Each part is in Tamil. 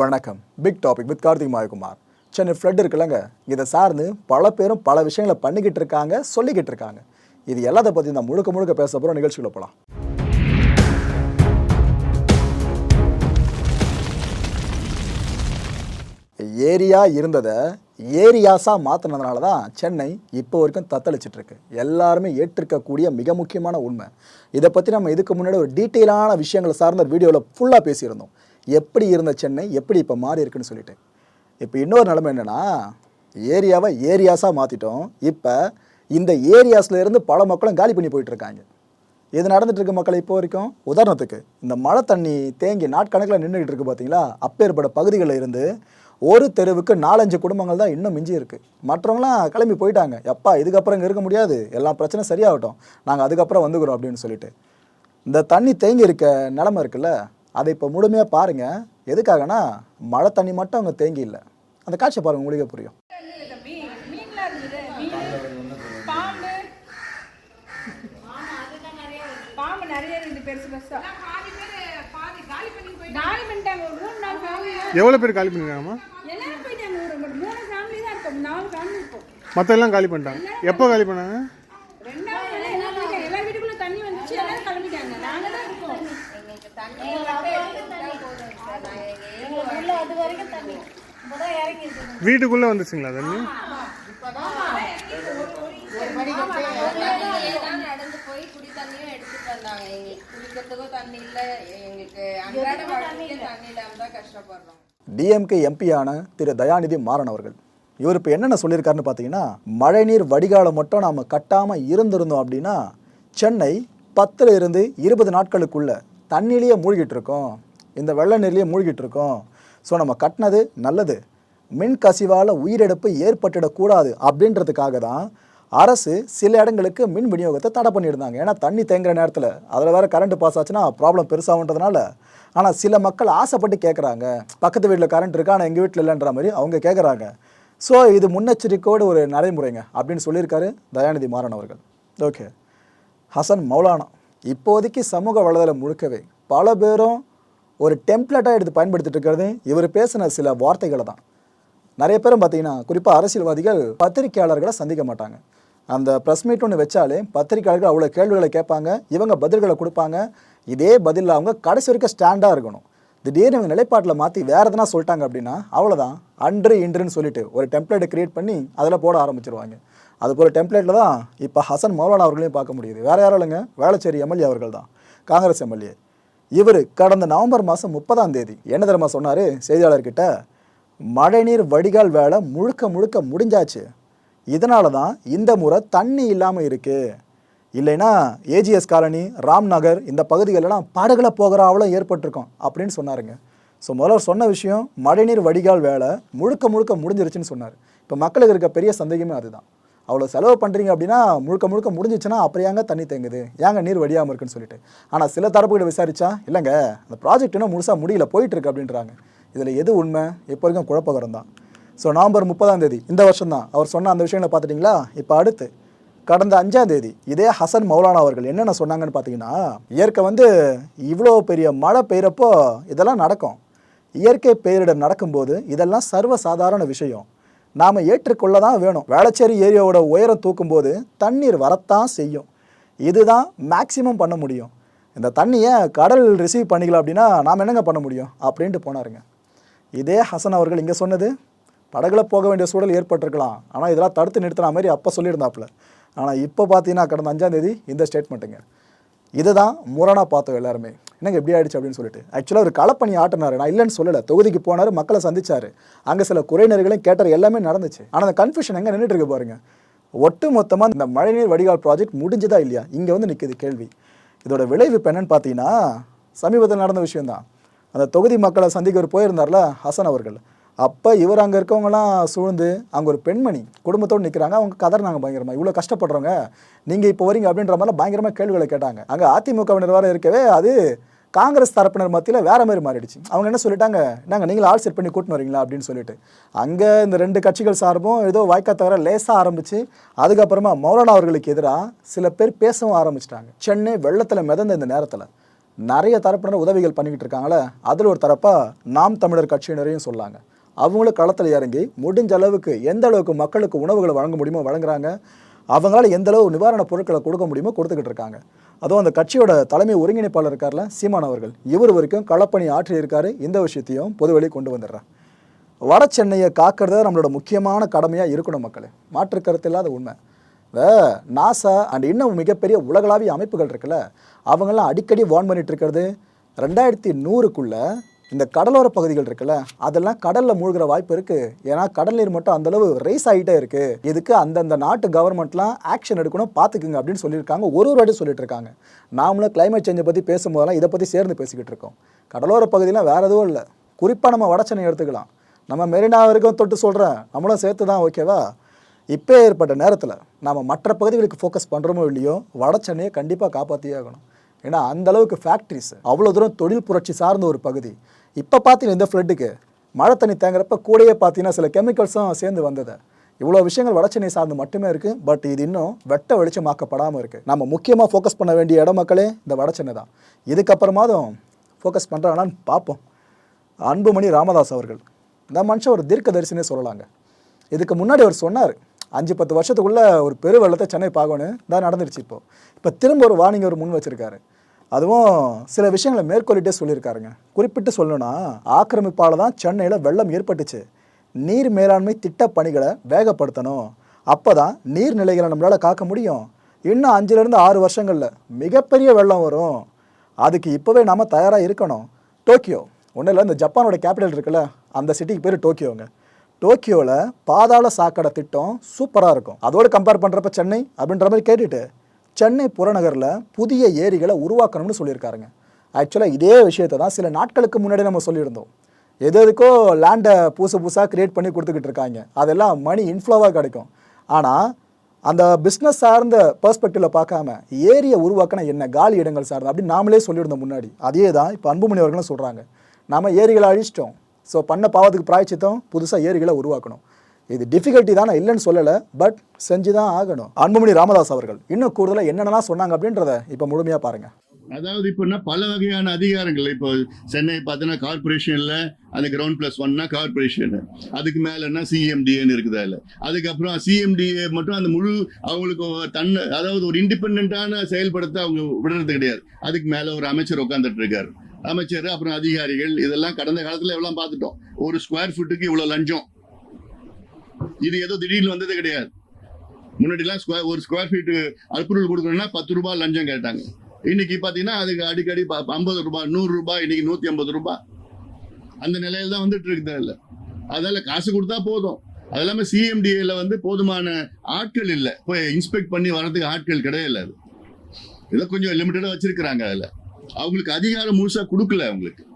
வணக்கம். Big topic with Karthik Mayakumar. Chennai flood இருக்குல்லங்க. இதை சார்ந்து பல பேரும் பல விஷயங்களை பண்ணிக்கிட்டு இருக்காங்க சொல்லிக்கிட்டு இருக்காங்க. இது எல்லாத்த பற்றி நான் முழுக்க முழுக்க பேச போகிறோம் நிகழ்ச்சிக்குள்ள போகலாம் ஏரியா இருந்ததை ஏரியாஸாக மாற்றினதுனால தான் சென்னை இப்போ வரைக்கும் தத்தளிச்சிட்ருக்கு எல்லாருமே ஏற்றிருக்கக்கூடிய மிக முக்கியமான உண்மை. இதை பற்றி நம்ம இதுக்கு முன்னாடி ஒரு டீட்டெயிலான விஷயங்களை சார்ந்த வீடியோவில் ஃபுல்லாக பேசியிருந்தோம். எப்படி இருந்த சென்னை எப்படி இப்போ மாறி இருக்குன்னு சொல்லிட்டு. இப்போ இன்னொரு நிலைமை என்னென்னா ஏரியாவை ஏரியாஸாக மாற்றிட்டோம் இப்போ இந்த ஏரியாஸ்லேருந்து பல மக்களும் காலி பண்ணி போயிட்டுருக்காங்க. இது நடந்துட்டு இருக்க மக்கள் இப்போ வரைக்கும். உதாரணத்துக்கு இந்த மழை தண்ணி தேங்கி நாட்கணக்கில் நின்றுக்கிட்டு இருக்கு பார்த்தீங்களா அப்பேற்பட்ட பகுதிகளில் இருந்து ஒரு தெருவுக்கு நாலஞ்சு குடும்பங்கள் தான் இன்னும் மிஞ்சி இருக்கு. மற்றவங்களாம் கிளம்பி போயிட்டாங்க. எப்பா இதுக்கப்புறம் இங்கே இருக்க முடியாது. எல்லா பிரச்சனை சரியாகட்டும். நாங்கள் அதுக்கப்புறம் வந்துக்கிறோம் அப்படின்னு சொல்லிட்டு. இந்த தண்ணி தேங்கி இருக்க நிலமை இருக்குல்ல? அதை இப்போ முழுமையாக பாருங்க. எதுக்காகனா மழை தண்ணி மட்டும் அங்கே தேங்கி இல்லை அந்த காட்சியை பாருங்க உங்களுக்கே புரியும். எவ்வளோ பேர் காலி பண்ணிருக்காங்கம்மா? எல்லாரும் போயிட்டாங்க ஒரு ஒரு மூணு ஃபேமிலி தான் இருக்கும். நாலு ஃபேமிலி இருக்கும். மற்ற எல்லாம் காலி பண்ணிட்டாங்க. எப்போ காலி பண்ணாங்க ரெண்டாவது எல்லாம் எல்லாம் போயிட்டாங்க எல்லா வீட்டுக்குள்ள தண்ணி வந்துச்சு எல்லாரும் கிளம்பிட்டாங்க நாங்க தான் இருக்கோம் வீட்டுக்குள்ளே வந்துச்சுங்களா தண்ணி நடந்து போய் குடி தண்ணியும் எடுத்துட்டு வந்தாங்க எங்களுக்கு தண்ணி எங்களுக்கு அன்றாட தண்ணி தான் கஷ்டப்படுறோம் டிஎம்கே எம்பியான திரு தயாநிதி மாறன் அவர்கள். இவர் இப்போ என்னென்ன சொல்லியிருக்காருன்னு பார்த்தீங்கன்னா மழைநீர் வடிகாலம் மட்டும் நாம் கட்டாமல் இருந்திருந்தோம் அப்படின்னா சென்னை பத்தில் இருந்து இருபது நாட்களுக்குள்ள தண்ணியிலேயே மூழ்கிட்டு இருக்கோம். இந்த வெள்ள நீர்லேயே மூழ்கிட்டு இருக்கோம். ஸோ நம்ம கட்டினது நல்லது. மின் கசிவால் உயிரிழப்பு ஏற்பட்டுடக்கூடாது அப்படின்றதுக்காக தான் அரசு சில இடங்களுக்கு மின் விநியோகத்தை தடை பண்ணியிருந்தாங்க. ஏன்னா தண்ணி தேங்குற நேரத்தில் அதில் வேறு கரண்ட் பாஸ் ஆச்சுன்னா ப்ராப்ளம் பெருசாகுன்றதுனால. ஆனால் சில மக்கள் ஆசைப்பட்டு கேட்குறாங்க பக்கத்து வீட்டில் கரண்ட் இருக்கா? ஆனால் எங்கள் வீட்டில் இல்லைன்ற மாதிரி அவங்க கேட்குறாங்க ஸோ இது முன்னெச்சரிக்கையோடு ஒரு நடைமுறைங்க அப்படின்னு சொல்லியிருக்காரு தயாநிதி மாறன் அவர்கள். ஓகே ஹசன் மௌலானா இப்போதைக்கு சமூக வலைதளம் முழுக்கவே பல பேரும் ஒரு டெம்ப்ளேட்டாக எடுத்து பயன்படுத்திட்டு இருக்கிறது இவர் பேசின சில வார்த்தைகளை தான் நிறைய பேரும் பார்த்தீங்கன்னா குறிப்பாக அரசியல்வாதிகள் பத்திரிக்கையாளர்களை சந்திக்க மாட்டாங்க. அந்த ப்ரெஸ் மீட் ஒன்று வச்சாலே பத்திரிக்கையாளர்கள் அவ்வளோ கேள்விகளை கேட்பாங்க இவங்க பதில்களை கொடுப்பாங்க. இதே பதிலில் அவங்க கடைசி வரைக்கும் ஸ்டாண்டாக இருக்கணும். திடீர்னு இவங்க நிலைப்பாட்டில் மாற்றி வேறு எதனா சொல்லிட்டாங்க அப்படின்னா அவ்வளோதான் அன்று இன்றுன்னு சொல்லிட்டு ஒரு டெம்ப்ளேட்டை க்ரியேட் பண்ணி அதில் போட ஆரம்பிச்சிருவாங்க. அது போல் டெம்ப்ளேட்டில் தான் இப்போ ஹசன் மௌலானா அவர்களையும் பார்க்க முடியுது. வேறு யாரும் இல்லைங்க? வேளச்சேரி எம்எல்ஏ அவர்கள் தான். காங்கிரஸ் எம்எல்ஏ. இவர் கடந்த நவம்பர் மாதம் முப்பதாம் தேதி என்ன தெரியுமா சொன்னார்? செய்தியாளர்கிட்ட மழைநீர் வடிகால் வேலை முழுக்க முழுக்க முடிஞ்சாச்சு. இதனால தான் இந்த முறை தண்ணி இல்லாமல் இருக்குது இல்லைன்னா ஏஜிஎஸ் காலனி ராம் நகர் இந்த பகுதிகளெல்லாம் படகுல போகிற அவலம் ஏற்பட்டிருக்கும் அப்படின்னு சொன்னாருங்க. ஸோ முதல்ல சொன்ன விஷயம் மழைநீர் வடிகால் வேலை முழுக்க முழுக்க முடிஞ்சிருச்சுன்னு சொன்னார். இப்போ மக்களுக்கு இருக்க பெரிய சந்தேகமே அதுதான். அவ்வளோ செலவு பண்ணுறீங்க அப்படின்னா முழுக்க முழுக்க முடிஞ்சிச்சுன்னா அப்புறம் ஏங்க தண்ணி தேங்குது? ஏங்க நீர் வடியாமல் இருக்குன்னு சொல்லிட்டு. ஆனால் சில தரப்புகளை விசாரிச்சா இல்லைங்க அந்த ப்ராஜெக்ட் இன்னும் முழுசாக முடியல போயிட்டுருக்கு அப்படின்றாங்க. இதில் எது உண்மை? இப்போ வரைக்கும் குழப்பகரம் தான். ஸோ நவம்பர் முப்பதாம் தேதி இந்த வருஷம் தான் அவர் சொன்ன அந்த விஷயங்களை பார்த்துட்டிங்களா? இப்போ அடுத்து கடந்த அஞ்சாம் தேதி இதே ஹசன் மௌலானா அவர்கள் என்னென்ன சொன்னாங்கன்னு பார்த்தீங்கன்னா இயற்கை வந்து இவ்வளோ பெரிய மழை பெய்கிறப்போ இதெல்லாம் நடக்கும். இயற்கை பேரிடர் நடக்கும்போது இதெல்லாம் சர்வ சாதாரண விஷயம். நாம் ஏற்றுக்கொள்ள தான் வேணும். வேளச்சேரி ஏரியாவோட உயரம் தூக்கும்போது தண்ணீர் வரத்தான் செய்யும். இதுதான் மேக்சிமம் பண்ண முடியும். இந்த தண்ணியை கடல் ரிசீவ் பண்ணிக்கலாம் அப்படின்னா நாம் என்னங்க பண்ண முடியும்? அப்படின்ட்டு போனாருங்க. இதே ஹசன் அவர்கள் இங்கே சொன்னது படகுல போக வேண்டிய சூழல் ஏற்பட்டிருக்கலாம். ஆனால் இதெல்லாம் தடுத்து நிறுத்தின மாதிரி அப்போ சொல்லியிருந்தாப்புல. ஆனால் இப்போ பார்த்தீங்கன்னா கடந்த அஞ்சாந்தேதி இந்த ஸ்டேட்மெண்ட்டுங்க இதுதான் முரணாக பார்த்தோம் எல்லாருமே. என்னங்க எப்படி ஆயிடுச்சு அப்படின்னு சொல்லிட்டு. ஆக்சுவலாக ஒரு களப்பணி ஆட்டினார். நான் இல்லைன்னு சொல்லலை. தொகுதிக்கு போனார் மக்களை சந்திச்சார். அங்கே சில குறைநெறிகளையும் கேட்டார் எல்லாமே நடந்துச்சு. ஆனால் அந்த கன்ஃபியூஷன் எங்கே நின்றுட்டு இருக்கு பாருங்க. ஒட்டு மொத்தமாக இந்த மழைநீர் வடிகால் ப்ராஜெக்ட் முடிஞ்சுதா இல்லையா? இங்கே வந்து நிற்குது கேள்வி. இதோட விளைவு என்னன்னு பார்த்தீங்கன்னா சமீபத்தில் நடந்த விஷயம்தான். அந்த தொகுதி மக்களை சந்திக்க ஒரு போயிருந்தார்ல ஹசன் அவர்கள். அப்போ இவர் அங்கே இருக்கவங்கலாம் சூழ்ந்து அங்கே ஒரு பெண்மணி குடும்பத்தோடு நிற்கிறாங்க அவங்க கதறினாங்க பயங்கரமாக இவ்வளோ கஷ்டப்படுறவங்க நீங்கள் இப்போ வரீங்க அப்படின்ற மாதிரிலாம் பயங்கரமாக கேள்விகளை கேட்டாங்க. அங்கே அதிமுகவினர் வேறு இருக்கவே அது காங்கிரஸ் தரப்பினர் மத்தியில் வேற மாதிரி மாறிடுச்சு. அவங்க என்ன சொல்லிட்டாங்க? நாங்கள் நீங்களும் ஆள் செட் பண்ணி கூட்டின்னு வரீங்களா? அப்படின்னு சொல்லிட்டு. அங்கே இந்த ரெண்டு கட்சிகள் சார்பும் ஏதோ வாய்க்கா தவிர லேசாக ஆரம்பிச்சு அதுக்கப்புறமா மௌலானா அவர்களுக்கு எதிராக சில பேர் பேசவும் ஆரம்பிச்சிட்டாங்க. சென்னை வெள்ளத்தில் மிதந்த இந்த நேரத்தில். நிறைய தரப்பினர் உதவிகள் பண்ணிக்கிட்டு இருக்காங்களே அதில் ஒரு தரப்பாக நாம் தமிழர் கட்சியினரையும் சொல்லாங்க. அவங்களும் களத்தில் இறங்கி முடிஞ்ச அளவுக்கு எந்த அளவுக்கு மக்களுக்கு உணவுகளை வழங்க முடியுமோ வழங்குறாங்க. அவங்களால எந்த அளவு நிவாரணப் பொருட்களை கொடுக்க முடியுமோ கொடுத்துக்கிட்டு இருக்காங்க. அதுவும் அந்த கட்சியோட தலைமை ஒருங்கிணைப்பாளர் இருக்கார்ல சீமான் அவர்கள். இவர் வரைக்கும் களப்பணி ஆற்றியிருக்காரு இந்த விஷயத்தையும் பொதுவெளி கொண்டு வந்துடுறேன் வட சென்னையை காக்கிறது நம்மளோட முக்கியமான கடமையாக இருக்கணும் மக்களே. மாற்று கருத்து இல்லாத உண்மை. நாசா அண்ட் இன்னும் மிகப்பெரிய உலகளாவிய அமைப்புகள் இருக்குல்ல அவங்கெல்லாம் அடிக்கடி வார்ன் பண்ணிட்டு இருக்கிறது ரெண்டாயிரத்தி நூறுக்குள்ளே இந்த கடலோர பகுதிகள் இருக்குல்ல அதெல்லாம் கடலில் மூழ்கிற வாய்ப்பு இருக்குது ஏன்னா கடல் நீர் மட்டும் அந்த அளவு ரைஸ் ஆகிட்டே இருக்குது இதுக்கு அந்தந்த நாட்டு கவர்மெண்ட்லாம் ஆக்ஷன் எடுக்கணும் பார்த்துக்குங்க அப்படின்னு சொல்லியிருக்காங்க. ஒரு ஒரு வாட்டி சொல்லிட்டு இருக்காங்க நாமளும் கிளைமேட் சேஞ்சை பற்றி பேசும்போதெல்லாம் இதை பற்றி சேர்ந்து பேசிக்கிட்டு இருக்கோம். கடலோர பகுதியெலாம் வேறு எதுவும் இல்லை. குறிப்பாக நம்ம வடச்சென்னை எடுத்துக்கலாம். நம்ம மெரினா வரைக்கும் தொட்டு சொல்கிறேன் நம்மளும் சேர்த்து தான் ஓகேவா இப்போ ஏற்பட்ட நேரத்தில் நாம் மற்ற பகுதிகளுக்கு ஃபோக்கஸ் பண்ணுறோமோ இல்லையோ வட சென்னையை கண்டிப்பாக காப்பாற்றியே ஆகணும். ஏன்னா அந்த அளவுக்கு ஃபேக்ட்ரிஸ் அவ்வளோ தூரம் தொழில் புரட்சி சார்ந்த ஒரு பகுதி. இப்போ பார்த்தீங்கன்னா இந்த ஃப்ளட்டுக்கு மழை தண்ணி தேங்குறப்ப கூடயே பார்த்தீங்கன்னா சில கெமிக்கல்ஸும் சேர்ந்து வந்தது. இவ்வளோ விஷயங்கள் வடச்சென்னை சார்ந்து மட்டுமே இருக்குது பட் இது இன்னும் வெட்ட வெளிச்சமாக்கப்படாமல் இருக்குது நம்ம முக்கியமாக ஃபோக்கஸ் பண்ண வேண்டிய இடம் மக்களே இந்த வட தான். இதுக்கப்புறமாதும் ஃபோக்கஸ் பண்ணுறாங்களான்னு பார்ப்போம் அன்புமணி ராமதாஸ் அவர்கள். இந்த மனுஷன் ஒரு தீர்க்கதரிசினே சொல்லலாங்க. இதுக்கு முன்னாடி அவர் சொன்னார் அஞ்சு பத்து வருஷத்துக்குள்ளே ஒரு பெரு வெள்ளத்தை சென்னை பார்க்கணும் தான் நடந்துருச்சு இப்போ. இப்போ திரும்ப ஒரு வார்னிங் ஒரு முன் வச்சுருக்காரு. அதுவும் சில விஷயங்களை மேற்கொள்ளிட்டே சொல்லியிருக்காருங்க. குறிப்பிட்டு சொல்லணும்னா ஆக்கிரமிப்பால் தான் சென்னையில் வெள்ளம் ஏற்பட்டுச்சு. நீர் மேலாண்மை திட்ட பணிகளை வேகப்படுத்தணும். அப்போ தான் நீர்நிலைகளை நம்மளால் காக்க முடியும். இன்னும் அஞ்சுலேருந்து ஆறு வருஷங்களில் மிகப்பெரிய வெள்ளம் வரும். அதுக்கு இப்போவே நாம் தயாராக இருக்கணும். டோக்கியோ. ஒன்றும் இல்லை இந்த ஜப்பானோட கேபிட்டல் இருக்குல்ல அந்த சிட்டிக்கு பேர் டோக்கியோங்க. டோக்கியோவில் பாதாள சாக்கடை திட்டம் சூப்பராக இருக்கும். அதோடு கம்பேர் பண்ணுறப்ப சென்னை அப்படின்ற மாதிரி கேட்டுட்டு சென்னை புறநகரில் புதிய ஏரிகளை உருவாக்கணும்னு சொல்லியிருக்காருங்க. ஆக்சுவலாக இதே விஷயத்தை தான் சில நாட்களுக்கு முன்னாடி நம்ம சொல்லியிருந்தோம். எது எதுக்கோ லேண்டை புதுசு புதுசாக கிரியேட் பண்ணி கொடுத்துக்கிட்டு இருக்காங்க. அதெல்லாம் மணி இன்ஃப்ளோவாக கிடைக்கும். ஆனால் அந்த பிஸ்னஸ் சார்ந்த பர்ஸ்பெக்டிவில் பார்க்காம ஏரியை உருவாக்கின என்ன காலி இடங்கள் சார்ந்த அப்படின்னு நாமளே சொல்லியிருந்தோம் முன்னாடி. அதே தான் இப்போ அன்புமணி அவர்களும் சொல்கிறாங்க நம்ம ஏரிகளை அழிச்சிட்டோம். ஸோ பண்ண பாவத்துக்கு பிராய்ச்சித்தம் புதுசாக ஏரிகளை உருவாக்கணும். இது டிஃபிகல்ட்டி தான் நான் இல்லைன்னு சொல்லலை பட் செஞ்சு தான் ஆகணும். அன்புமணி ராமதாஸ் அவர்கள் இன்னும் கூடுதலாக என்னென்னலாம் சொன்னாங்க அப்படின்றத இப்போ முழுமையாக பாருங்கள் அதாவது இப்போன்னா பல வகையான அதிகாரங்கள் இப்போ சென்னை பார்த்தீங்கன்னா கார்பரேஷனில் அந்த கிரவுண்ட் ப்ளஸ் ஒன்னா கார்பரேஷன் அதுக்கு மேலேனா சிஎம்டிஏன்னு இருக்குதா இல்லை அதுக்கப்புறம் சிஎம்டிஏ மட்டும் அந்த முழு அவங்களுக்கு தன்னை அதாவது ஒரு இண்டிபெண்ட்டான செயல்படுத்த அவங்க விடுறது கிடையாது. அதுக்கு மேலே ஒரு அமைச்சர் உட்காந்துட்டு இருக்காரு. அமைச்சர் அப்புறம் அதிகாரிகள் இதெல்லாம் கடந்த காலத்துல எவ்வளவு பார்த்துட்டோம். ஒரு ஸ்கொயர் ஃபீட்டுக்கு இவ்வளவு லஞ்சம். இது ஏதோ திடீர்னு வந்தது கிடையாது. முன்னாடிலாம் ஸ்கொயர் ஒரு ஸ்கொயர் ஃபீட்டு அப்ரூவல் கொடுக்கணும்னா பத்து ரூபாய் லஞ்சம் கேட்டாங்க. இன்னைக்கு பாத்தீங்கன்னா அதுக்கு அடிக்கடி ப- ஐம்பது ரூபாய் நூறு ரூபாய் இன்னைக்கு நூத்தி ஐம்பது ரூபாய். அந்த நிலையில தான் வந்துட்டு இருக்குது இல்ல அதால காசு கொடுத்தா போதும். அது இல்லாம சிஎம்டிஏல வந்து போதுமான ஆட்கள் இல்லை. போய் இன்ஸ்பெக்ட் பண்ணி வர்றதுக்கு ஆட்கள் கிடையாது அது. இதை கொஞ்சம் லிமிட்டடா வச்சிருக்கிறாங்க அதுல. அவங்களுக்கு அதிகாரம் முழுசா கொடுக்கல அவங்களுக்கு.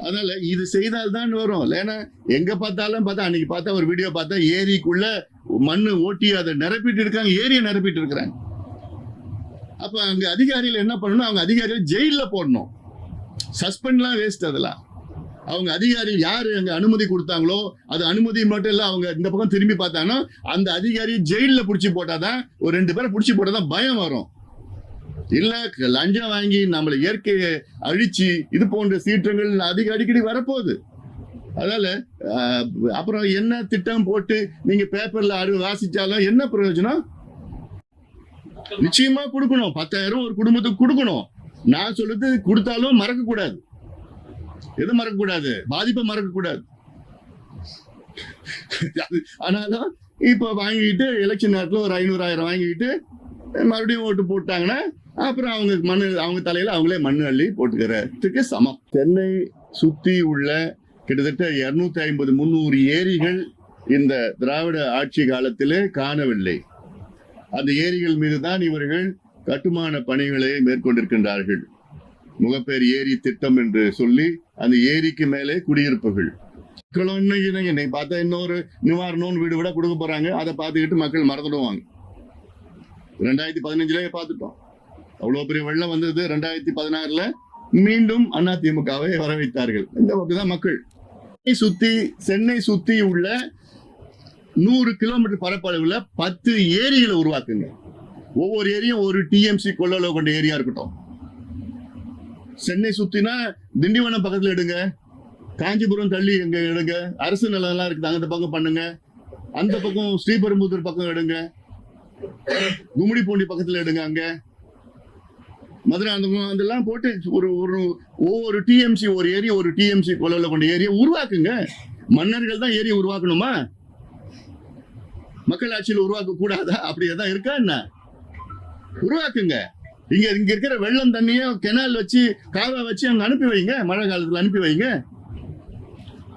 அதனால இது செய்தால்தான் வரும். ஏன்னா எங்க பார்த்தாலும் பார்த்தா அன்னைக்கு பார்த்தா ஒரு வீடியோ பார்த்தா ஏரிக்குள்ள மண்ணு ஓட்டி அதை நிரப்பிட்டு இருக்காங்க. ஏரியை நிரப்பிட்டு இருக்கிறாங்க. அப்ப அங்க அதிகாரிகள் என்ன பண்ணணும்? அவங்க அதிகாரிகள் ஜெயில போடணும். சஸ்பெண்ட்லாம் வேஸ்ட் அதெல்லாம். அவங்க அதிகாரி யார் அங்க அனுமதி கொடுத்தாங்களோ அது அனுமதி மட்டும் இல்ல அவங்க இந்த பக்கம் திரும்பி பார்த்தாங்கன்னா அந்த அதிகாரி ஜெயில புடிச்சு போட்டாதான் ஒரு ரெண்டு பேரை புடிச்சு போட்டாதான் பயம் வரும். இல்ல லஞ்சம் வாங்கி நம்மள இயற்கையை அழிச்சு இது போன்ற சீற்றங்கள் அதிக அடிக்கடி வரப்போகுது. அதனால அப்புறம் என்ன திட்டம் போட்டு நீங்க பேப்பர்ல அரு வாசிச்சாலும் என்ன பிரயோஜனம்? நிச்சயமா கொடுக்கணும். பத்தாயிரம் ஒரு குடும்பத்துக்கு கொடுக்கணும். நான் சொல்றது கொடுத்தாலும் மறக்க கூடாது எது மறக்க கூடாது பாதிப்பை மறக்க கூடாது அது- ஆனாலும் இப்ப வாங்கிட்டு எலெக்ஷன் நேரத்துல ஒரு ஐநூறாயிரம் வாங்கிட்டு மறுபடியும் ஓட்டு போட்டாங்கன்னா அப்புறம் அவங்க மண்ணு அவங்க தலையில அவங்களே மண் அள்ளி போட்டுக்கிறதுக்கு சமம். சென்னை சுத்தி உள்ள கிட்டத்தட்ட இருநூத்தி ஐம்பது முந்நூறு ஏரிகள் இந்த திராவிட ஆட்சி காலத்திலே காணவில்லை. அந்த ஏரிகள் மீது தான் இவர்கள் கட்டுமான பணிகளை மேற்கொண்டிருக்கின்றார்கள். முகப்பேர் ஏரி திட்டம் என்று சொல்லி அந்த ஏரிக்கு மேலே குடியிருப்புகள். மக்களும் இன்னைக்கு இன்னைக்கு பார்த்தா இன்னொரு நிவாரணம்னு வீடு விட கொடுக்க போறாங்க. அதை பார்த்துக்கிட்டு மக்கள் மறந்துடுவாங்க. ரெண்டாயிரத்தி பதினஞ்சுலயே பார்த்துட்டோம். அவ்வளவு பெரிய வெள்ளம் வந்தது ரெண்டாயிரத்தி பதினாறுல மீண்டும் அதிமுகவை வர வைத்தார்கள் இந்த பக்கம் தான் மக்கள். சென்னை சுத்தி சென்னை சுத்தி உள்ள நூறு கிலோமீட்டர் பரப்பளவுல பத்து ஏரிகளை உருவாக்குங்க. ஒவ்வொரு ஏரியும் ஒரு டிஎம்சி கொள்ளளவு கொண்ட ஏரியா இருக்கட்டும். சென்னை சுத்தினா திண்டிவனம் பக்கத்துல எடுங்க. காஞ்சிபுரம் தள்ளி எங்க எடுங்க. அரசு நிலம் எல்லாம் இருக்குது அந்த பக்கம் பண்ணுங்க. அந்த பக்கம் ஸ்ரீபெரும்புதூர் பக்கம் எடுங்க. கும்மிடிப்பூண்டி பக்கத்துல எடுங்க அங்க. மதுரை அந்த அதெல்லாம் போட்டு ஒரு ஒரு ஒவ்வொரு டிஎம்சி ஒரு ஏரியா ஒரு டிஎம்சி கொலவில் கொண்ட ஏரியா உருவாக்குங்க. மன்னர்கள் தான் ஏரியா உருவாக்கணுமா? மக்கள் ஆட்சியில் உருவாக்க கூடாதா? அப்படி தான் இருக்கா என்ன? உருவாக்குங்க. இங்க இங்க இருக்கிற வெள்ளம் தண்ணியை கெனால் வச்சு காவா வச்சு அங்க அனுப்பி வைங்க. மழை காலத்துல அனுப்பி வைங்க.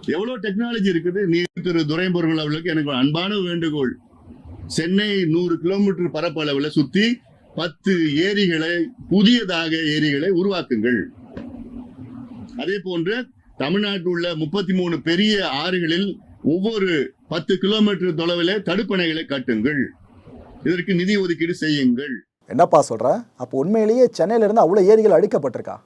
எவ்வளவு டெக்னாலஜி இருக்குது? நீ திரு துரைபொருள் அவர்களுக்கு எனக்கு ஒரு அன்பான வேண்டுகோள். சென்னை நூறு கிலோமீட்டர் பரப்பளவுல சுத்தி பத்து ஏரிகளை புதியதாக ஏரிகளை உருவாக்குங்கள். அதே போன்று தமிழ்நாட்டில் உள்ள முப்பத்தி மூணு பெரிய ஆறுகளில் ஒவ்வொரு பத்து கிலோமீட்டர் தொலைவில் தடுப்பணைகளை கட்டுங்கள். இதற்கு நிதி ஒதுக்கீடு செய்யுங்கள். என்னப்பா சொல்ற? அப்போ உண்மையிலேயே சென்னையில இருந்து அவ்வளோ ஏரிகள் அழிக்கப்பட்டிருக்கா?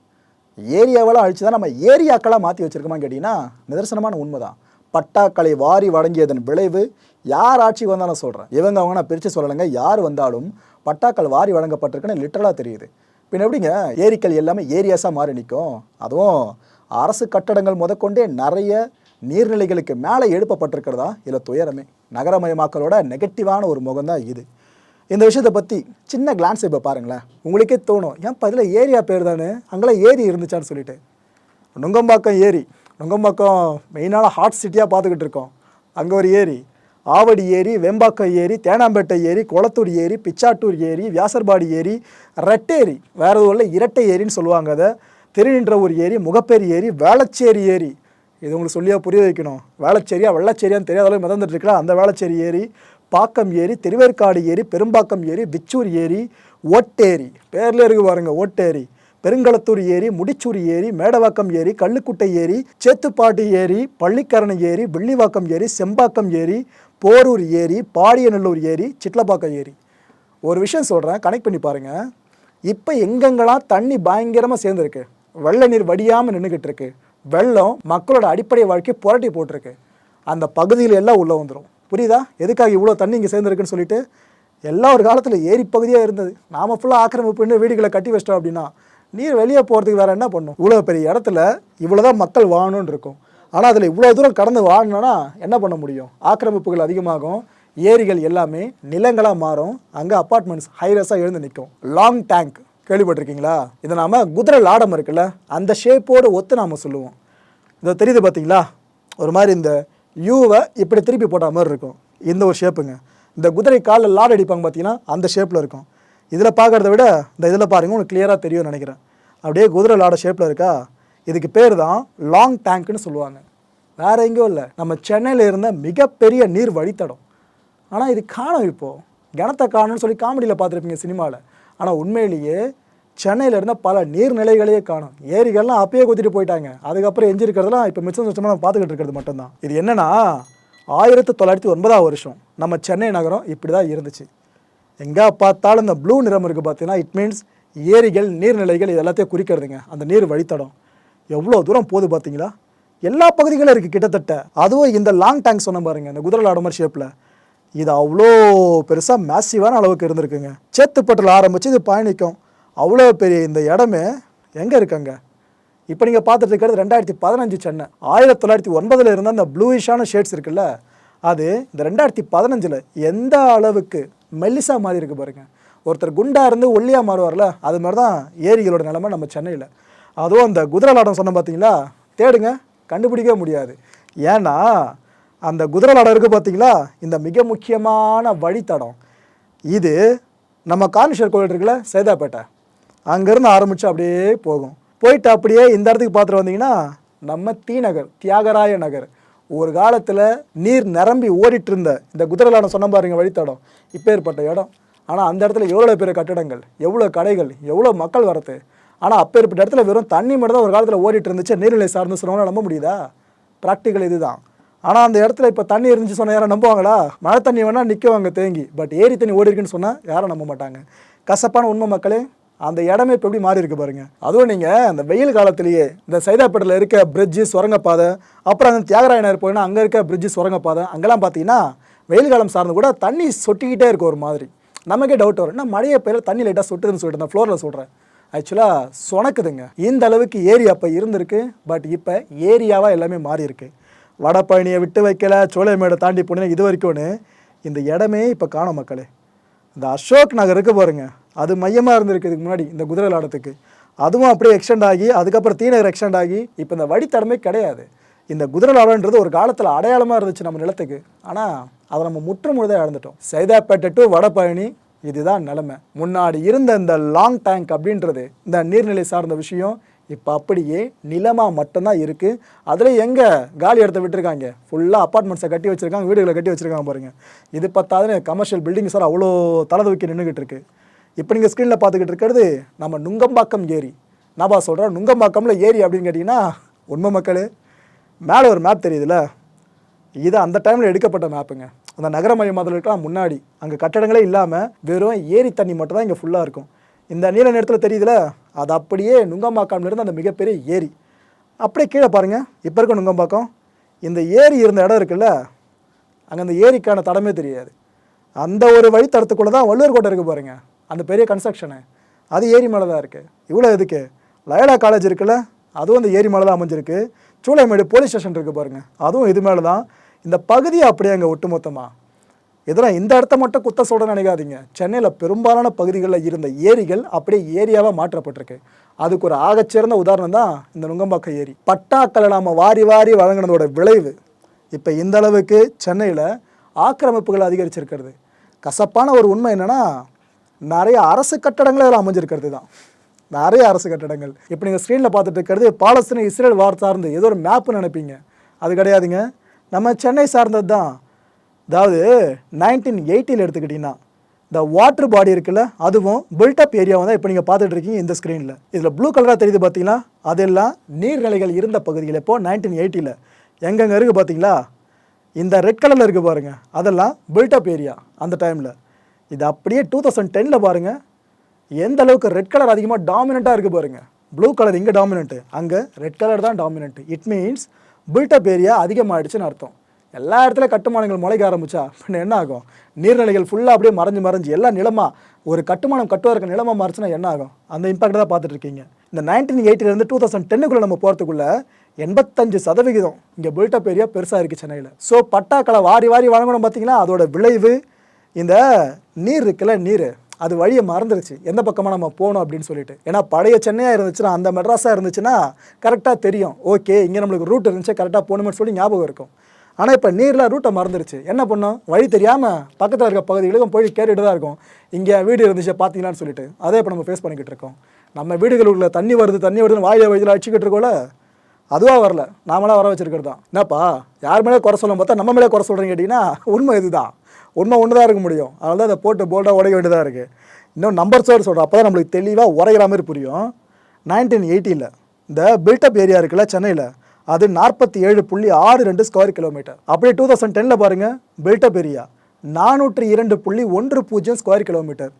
ஏரியாவெல்லாம் அழிச்சு தான் நம்ம ஏரியாக்களாக மாற்றி வச்சிருக்கோமான்னு கேட்டிங்கன்னா நிதர்சனமான உண்மைதான். பட்டாக்களை வாரி வழங்கியதன் விளைவு யார் ஆட்சிக்கு வந்தாலும் சொல்கிறேன் இவங்க அவங்க நான் பிரித்து சொல்லலைங்க. யார் வந்தாலும் பட்டாக்கள் வாரி வழங்கப்பட்டிருக்குன்னு லிட்டரலாக தெரியுது. பின்ன எப்படிங்க? ஏரிக்கள் எல்லாமே ஏரியாஸாக மாறி நிற்கும் அதுவும் அரசு கட்டடங்கள் முதற்கொண்டே நிறைய நீர்நிலைகளுக்கு மேலே எழுப்பப்பட்டிருக்கிறதா? இதில் துயரமே? நகரமயமாக்கலோட நெகட்டிவான ஒரு முகம் தான் இது. இந்த விஷயத்தை பற்றி சின்ன கிளான்ஸ் இப்போ பாருங்களேன். உங்களுக்கே தோணும் ஏன் பதில் ஏரியா பேர் தானே? அங்கெல்லாம் ஏரி இருந்துச்சான்னு சொல்லிட்டு. நுங்கம்பாக்கம் ஏரி. நுங்கம்பாக்கம் மெயினான ஹாட் சிட்டியாக பார்த்துக்கிட்டு இருக்கோம். அங்கே ஒரு ஏரி. ஆவடி ஏரி வெம்பாக்கம் ஏரி தேனாம்பேட்டை ஏரி குளத்தூர் ஏரி பிச்சாட்டூர் ஏரி வியாசர்பாடி ஏரி ரெட்டேரி. வேற எதுவும் இல்லை இரட்டை ஏரின்னு சொல்லுவாங்க அதை. திருநின்றவூர் ஏரி முகப்பேரி ஏரி வேளச்சேரி ஏரி. இது உங்களுக்கு சொல்லியா புரிய வைக்கணும். வேளச்சேரியா வெள்ளச்சேரியான்னு தெரியாத அளவு மிதந்துட்டு இருக்கலாம் அந்த வேளச்சேரி ஏரி. பாக்கம் ஏரி திருவேற்காடு ஏரி பெரும்பாக்கம் ஏரி பிச்சூர் ஏரி ஓட்டேரி. பேரில் இருக்கு பாருங்க ஓட்டேரி. பெருங்களத்தூர் ஏரி முடிச்சூர் ஏரி மேடவாக்கம் ஏரி கள்ளுக்குட்டை ஏரி சேத்துப்பாட்டு ஏரி பள்ளிக்கரணை ஏரி வெள்ளிவாக்கம் ஏரி செம்பாக்கம் ஏரி போரூர் ஏரி பாடியநல்லூர் ஏரி சிட்லப்பாக்கம் ஏரி. ஒரு விஷயம் சொல்கிறேன் கனெக்ட் பண்ணி பாருங்கள் இப்போ எங்கெங்கெல்லாம் தண்ணி பயங்கரமாக சேர்ந்துருக்கு. வெள்ள நீர் வடியாமல் நின்றுக்கிட்டு இருக்கு வெள்ளம் மக்களோட அடிப்படை வாழ்க்கை புரட்டி போட்டிருக்கு. அந்த பகுதியில் எல்லாம் உள்ளே வந்துடும் புரியுதா? எதுக்காக இவ்வளோ தண்ணி இங்கே சேர்ந்துருக்குன்னு சொல்லிட்டு? எல்லா ஒரு காலத்தில் ஏரி பகுதியாக இருந்தது. நாம் ஃபுல்லாக ஆக்கிரமிப்பு வீடுகளை கட்டி வச்சிட்டோம் அப்படின்னா நீர் வெளியே போகிறதுக்கு வேறு என்ன பண்ணும்? இவ்வளோ பெரிய இடத்துல இவ்வளோ தான் மக்கள் வாழணும்னு இருக்கும். ஆனால் அதில் இவ்வளோ தூரம் கடந்து வாழணுன்னா என்ன பண்ண முடியும்? ஆக்கிரமிப்புகள் அதிகமாகும் ஏரிகள் எல்லாமே நிலங்களாக மாறும் அங்கே அப்பார்ட்மெண்ட்ஸ் ஹைரஸாக எழுந்து நிற்கும். லாங் டேங்க் கேள்விப்பட்டிருக்கீங்களா? இதை நாம் குதிரை லாடம் இருக்குல்ல அந்த ஷேப்போடு ஒத்து நாம் சொல்லுவோம். இதை தெரியுது பார்த்தீங்களா ஒரு மாதிரி இந்த யூவை இப்படி திருப்பி போட்ட மாதிரி இருக்கும். இந்த ஒரு ஷேப்புங்க இந்த குதிரை காலில் லாட் அடிப்பாங்க பார்த்தீங்கன்னா அந்த ஷேப்பில் இருக்கும். இதில் பார்க்குறத விட இந்த இதில் பாருங்க உங்களுக்கு கிளியராக தெரியும்னு நினைக்கிறேன். அப்படியே குதிரை லாட ஷேப்பில் இருக்கா? இதுக்கு பேர் தான் லாங் டேங்க்னு சொல்லுவாங்க. வேற எங்கேயும் இல்லை. நம்ம சென்னையில் இருந்த மிகப்பெரிய நீர் வழித்தடம். ஆனால் இது காணும் இப்போது கிணத்தை காணும்னு சொல்லி காமெடியில் பார்த்துருப்பீங்க சினிமாவில் ஆனால் உண்மையிலேயே சென்னையில் இருந்த பல நீர்நிலைகளையே காணும். ஏரிகள்லாம் அப்பயே குத்திட்டு போயிட்டாங்க. அதுக்கப்புறம் எஞ்சி இருக்கிறதெல்லாம் இப்போ மிச்சம் சுத்தமாக நம்ம பார்த்துக்கிட்டு இருக்கிறது மட்டும்தான். இது என்னென்னா ஆயிரத்தி தொள்ளாயிரத்தி ஒன்பதாம் வருஷம் நம்ம சென்னை நகரம் இப்படி தான் இருந்துச்சு. எங்கே பார்த்தாலும் இந்த ப்ளூ நிறம் இருக்குது பார்த்தீங்கன்னா இட் மீன்ஸ் ஏரிகள் நீர்நிலைகள் இது எல்லாத்தையும் குறிக்கிறதுங்க. அந்த நீர் வழித்தடம். எவ்வளோ தூரம் போகுது பார்த்தீங்களா? எல்லா பகுதிகளும் இருக்குது கிட்டத்தட்ட. அதுவும் இந்த லாங் டேங்க் சொன்ன பாருங்க இந்த குதிரை லாட ஷேப்பில் இது அவ்வளோ பெருசாக மேசிவான அளவுக்கு இருந்திருக்குங்க. சேத்துப்பட்டில் ஆரம்பித்து இது பயணிக்கும் அவ்வளோ பெரிய இந்த இடமே எங்கே இருக்குங்க? இப்போ நீங்கள் பார்த்துட்டு இருக்கிறது ரெண்டாயிரத்தி பதினஞ்சு சென்னை. ஆயிரத்தி தொள்ளாயிரத்தி ஒன்பதில் இருந்த அந்த ப்ளூயிஷான ஷேட்ஸ் இருக்குல்ல அது இந்த ரெண்டாயிரத்தி பதினஞ்சில் எந்த அளவுக்கு மெல்லிசா மாறி இருக்கு பாருங்கள் ஒருத்தர் குண்டாக இருந்து ஒல்லியாக மாறுவார்ல அது மாதிரி தான் ஏரிகளோட நிலமை நம்ம சென்னையில். அதுவும் அந்த குதிரலாடம் சொன்னேன் பார்த்தீங்களா? தேடுங்க கண்டுபிடிக்கவே முடியாது. ஏன்னா அந்த குதிரலாடம் இருக்குது பார்த்தீங்களா? இந்த மிக முக்கியமான வழித்தடம். இது நம்ம கார்னிஷர் கோவில் இருக்குல்ல சேதாப்பேட்டை. அங்கேருந்து ஆரம்பித்து அப்படியே போகும். போயிட்டு அப்படியே இந்த இடத்துக்கு பார்த்துட்டு வந்தீங்கன்னா நம்ம தீநகர் நகர் தியாகராய நகர். ஒரு காலத்தில் நீர் நிரம்பி ஓடிட்டு இருந்த இந்த குதிரலாடம் சொன்ன பாருங்க வழித்தடம். இப்பேற்பட்ட இடம். ஆனால் அந்த இடத்துல எவ்வளோ பெரிய கட்டடங்கள் எவ்வளோ கடைகள் எவ்வளோ மக்கள் வரது ஆனால் அப்பேற்பட்ட இடத்துல வெறும் தண்ணி மட்டும் தான் ஒரு காலத்தில் ஓடிட்டு இருந்துச்சு நீர்நிலை சார்ந்து சொன்னவங்க நம்ப முடியுதா? ப்ராக்டிக்கல் இதுதான். ஆனால் அந்த இடத்துல இப்போ தண்ணி இருந்துச்சு சொன்னால் யாரும் நம்புவாங்களா? மழை தண்ணி வேணால் நிற்குவாங்க தேங்கி. பட் ஏரி தண்ணி ஓடி இருக்குன்னு சொன்னால் யாரும் நம்ப மாட்டாங்க. கசப்பான உண்மை மக்களே அந்த இடமே இப்போ எப்படி மாறி இருக்கு பாருங்க. அதுவும் நீங்கள் அந்த வெயில் காலத்திலேயே இந்த சைதாப்பேட்டில் இருக்க பிரிட்ஜு சுரங்கப்பாதை அப்புறம் அந்த தியாகராயனர் போயினா அங்கே இருக்க பிரிட்ஜு சுரங்கப்பாதை அங்கெல்லாம் பார்த்தீங்கன்னா வெயில் காலம் சார்ந்து கூட தண்ணி சொட்டிக்கிட்டே இருக்கும் ஒரு மாதிரி. நமக்கே டவுட் வரும். என்ன மழையை பெய்யல தண்ணி லைட்டாக சொட்டுதுன்னு சொல்லிட்டு நான் ஃப்ளோரில் சொல்கிறேன் ஆக்சுவலாக சொனக்குதுங்க இந்த அளவுக்கு ஏரி அப்போ இருந்திருக்கு. பட் இப்போ ஏரியாவாக எல்லாமே மாறி இருக்கு வடபழனியை விட்டு வைக்கல சோலைமேடை தாண்டி போனீங்கன்னா இது வரைக்கும்னு. இந்த இடமே இப்போ காணும் மக்களே. இந்த அசோக் நகர் இருக்க பாருங்க. அது மையமாக இருந்திருக்கு இதுக்கு முன்னாடி இந்த குதிரை விளாடத்துக்கு அதுவும் அப்படியே எக்ஸ்டெண்ட் ஆகி அதுக்கப்புறம் தீநகர் எக்ஸ்டெண்ட் ஆகி இப்போ இந்த வழித்தடமே கிடையாது. இந்த குதிரை லாடன்றது ஒரு காலத்தில் அடையாளமாக இருந்துச்சு நம்ம நிலத்துக்கு. ஆனால் அதை நம்ம முற்று முழுதாக இழந்துட்டோம். சைதாப்பேட்டை டு வடபழனி இதுதான் நிலைமை. முன்னாடி இருந்த இந்த லாங் டேங்க் அப்படின்றது இந்த நீர்நிலை சார்ந்த விஷயம் இப்போ அப்படியே நிலமாக மட்டும்தான் இருக்குது அதில் எங்கே காலி இடத்த விட்டுருக்காங்க? ஃபுல்லாக அப்பார்ட்மெண்ட்ஸை கட்டி வச்சிருக்காங்க வீடுகளை கட்டி வச்சுருக்காங்க பாருங்கள் இது பத்தாதுன்னு கமர்ஷியல் பில்டிங் சார் அவ்வளோ தலை தூக்கி நின்றுக்கிட்டு இருக்கு. இப்போ நீங்கள் ஸ்க்ரீனில் பார்த்துக்கிட்டு இருக்கிறது நம்ம நுங்கம்பாக்கம் ஏரி. நாபா சொல்கிறேன் நுங்கம்பாக்கமில் ஏரி அப்படின்னு கேட்டிங்கன்னா உண்மை மக்கள் மேலே ஒரு மேப் தெரியுதுல்ல? இது அந்த டைமில் எடுக்கப்பட்ட மேப்புங்க அந்த நகரமயமாதலுக்கெல்லாம் முன்னாடி அங்கே கட்டடங்களே இல்லாமல் வெறும் ஏரி தண்ணி மட்டும் தான் இங்கே ஃபுல்லாக இருக்கும். இந்த நீல நேரத்தில் தெரியுதுல? அது அப்படியே நுங்கம்பாக்கம்லேருந்து அந்த மிகப்பெரிய ஏரி. அப்படியே கீழே பாருங்கள் இப்போ இருக்க நுங்கம்பாக்கம். இந்த ஏரி இருந்த இடம் இருக்குல்ல? அங்கே அந்த ஏரிக்கான தடமே தெரியாது. அந்த ஒரு வழித்தடத்துக்குள்ளே தான் வள்ளுவர் கோட்டை இருக்குது பாருங்கள் அந்த பெரிய கன்ஸ்ட்ரக்ஷனு அது ஏரி மேலே தான் இருக்குது இவ்வளோ எதுக்கு? லயலா காலேஜ் இருக்குல்ல? அதுவும் அந்த ஏரி மேலே தான் அமைஞ்சிருக்கு. சூளைமேடு போலீஸ் ஸ்டேஷன் இருக்குது பாருங்கள் அதுவும் இது மேலே தான் இந்த பகுதி அப்படியே அங்கே ஒட்டுமொத்தமாக இதெல்லாம் இந்த இடத்த மட்டும் குத்த சொல்ல நினைக்காதீங்க. சென்னையில் பெரும்பாலான பகுதிகளில் இருந்த ஏரிகள் அப்படியே ஏரியாவாக மாற்றப்பட்டிருக்கு. அதுக்கு ஒரு ஆகச்சிறந்த உதாரணம் தான் இந்த நுங்கம்பாக்கம் ஏரி. பட்டாக்களை நாம் வாரி வாரி வழங்கினதோட விளைவு இப்போ இந்த அளவுக்கு சென்னையில் ஆக்கிரமிப்புகள் அதிகரிச்சிருக்கிறது. கசப்பான ஒரு உண்மை என்னன்னா நிறைய அரசு கட்டடங்களே அதில் அமைஞ்சிருக்கிறது தான். நிறைய அரசு கட்டடங்கள். இப்போ நீங்கள் ஸ்க்ரீனில் பார்த்துட்டு இருக்கிறது பாலஸ்தீன இஸ்ரேல் வார் சார்ந்து ஏதோ ஒரு மேப்னு நினைப்பீங்க. அது கிடையாதுங்க. நம்ம சென்னை சார்ந்தது தான் அதாவது நைன்டீன் எயிட்டியில் எடுத்துக்கிட்டிங்கன்னா இந்த வாட்டர் பாடி இருக்குல்ல அதுவும் பில்டப் ஏரியாவை தான் இப்போ நீங்கள் பார்த்துட்டு இருக்கீங்க இந்த ஸ்க்ரீனில் இதில் ப்ளூ கலராக தெரியுது பார்த்தீங்களா அதெல்லாம் நீர்நிலைகள் இருந்த பகுதிகள் இப்போ நைன்டீன் எயிட்டியில் எங்கெங்கே இருக்குது பார்த்தீங்களா இந்த ரெட் கலரில் இருக்குது பாருங்கள் அதெல்லாம் பில்டப் ஏரியா அந்த டைமில் இது அப்படியே டூ தௌசண்ட் டெனில் பாருங்கள் எந்த அளவுக்கு ரெட் கலர் அதிகமாக டாமினண்ட்டாக இருக்குது பாருங்கள் ப்ளூ கலர் இங்கே டாமினண்ட்டு அங்கே ரெட் கலர் தான் dominant it means built up area அதிகமாகிடுச்சுன்னு அர்த்தம். எல்லா இடத்துல கட்டுமானங்கள் முளைக்க ஆரம்பிச்சா பின்ன என்ன ஆகும்? நீர்நிலைகள் ஃபுல்லாக அப்படியே மறைஞ்சு மறைஞ்சு எல்லா நிலமாக ஒரு கட்டுமானம் கட்டுவதற்கு நிலமாக மாறுச்சுன்னா என்ன ஆகும்? அந்த இம்பாக்ட் தான் பார்த்துட்டு இருக்கீங்க. இந்த நைன்டீன் எயிட்டிலேருந்து டூ தௌசண்ட் டென்னுக்குள்ளே நம்ம போகிறதுக்குள்ளே எண்பத்தஞ்சு சதவிகிதம் இங்கே பில்டப் ஏரியா பெருசாக இருக்குது சென்னையில். ஸோ பட்டாக்களை வாரி வாரி வழங்கணும் பார்த்தீங்கன்னா அதோட விளைவு இந்த நீர் இருக்குல்ல நீர். அது வழியை மறந்துருச்சு. எந்த பக்கமாக நம்ம போகணும் அப்படின்னு சொல்லிட்டு. ஏன்னா பழைய சென்னையாக இருந்துச்சுன்னா அந்த மெட்ராஸாக இருந்துச்சுன்னா கரெக்டாக தெரியும். ஓகே இங்கே நம்மளுக்கு ரூட் இருந்துச்சு கரெக்டாக போகணும்னு சொல்லி ஞாபகம் இருக்கும். ஆனால் இப்போ நீரில் ரூட்டை மறந்துருச்சு. என்ன பண்ணோம்? வழி தெரியாமல் பக்கத்தில் இருக்க பகுதிகளுக்கும் போய் கேட்டுட்டு தான் இருக்கும். இங்கே வீடு இருந்துச்சு பார்த்தீங்களான்னு சொல்லிட்டு. அதே இப்போ நம்ம ஃபேஸ் பண்ணிக்கிட்டு இருக்கோம். நம்ம வீடுகளுக்குள்ள தண்ணி வருது தண்ணி வருதுன்னு வாயில வயதில் அடிச்சுக்கிட்டு இருக்கோம்ல அதுவாக வரல. நாமளாக வர வச்சுருக்கிறது. தான் என்னப்பா? யார் மேலே குறை சொல்லணும் பார்த்தா நம்ம மேலே குறை சொல்கிறீங்க கேட்டிங்கன்னா உண்மை இதுதான். உண்மை ஒன்று தான் இருக்க முடியும். அதனால தான் அதை போட்டு போல்டாக உடைய வேண்டியதாக இருக்குது இன்னும் நம்பர் சோர் சொல்கிறோம் அப்போ தான் நம்மளுக்கு தெளிவாக உரைகிற மாதிரி புரியும். நைன்டீன் எயிட்டியில் இந்த பில்டப் ஏரியா இருக்குல்ல சென்னையில் அது நாற்பத்தி ஏழு புள்ளி ஆறு ரெண்டு ஸ்கொயர் கிலோமீட்டர் அப்படியே டூ தௌசண்ட் டெனில் பாருங்கள் பில்டப் ஏரியா நானூற்றி இரண்டு புள்ளி ஒன்று பூஜ்ஜியம் ஸ்கொயர் கிலோமீட்டர்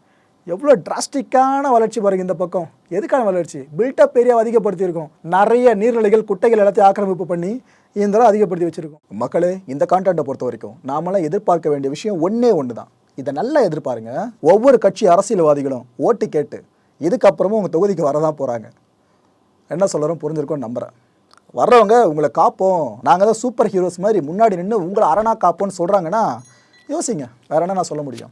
எவ்வளோ டிராஸ்டிக்கான வளர்ச்சி பாருங்க இந்த பக்கம். எதுக்கான வளர்ச்சி? பில்டப் ஏரியாவை அதிகப்படுத்தியிருக்கோம். நிறைய நீர்நிலைகள் குட்டைகள் எல்லாத்தையும் ஆக்கிரமிப்பு பண்ணி இந்த அதிகப்படுத்தி வச்சிருக்கோம். மக்களே இந்த கான்டென்ட்டை பொறுத்த வரைக்கும் நாமெல்லாம் எதிர்பார்க்க வேண்டிய விஷயம் ஒன்றே ஒன்று தான் இதை நல்லா எதிர்பாருங்க. ஒவ்வொரு கட்சி அரசியல்வாதிகளும் ஓட்டு கேட்டு இதுக்கப்புறமும் உங்கள் தொகுதிக்கு வரதான் போகிறாங்க என்ன சொல்கிறோம் புரிஞ்சிருக்கோம் நம்புகிறேன் வர்றவங்க உங்களை காப்போம். நாங்கள் தான் சூப்பர் ஹீரோஸ் மாதிரி முன்னாடி நின்று உங்களை அரணா காப்போம்னு சொல்கிறாங்கன்னா யோசிங்க. வேற என்ன நான் சொல்ல முடியும்?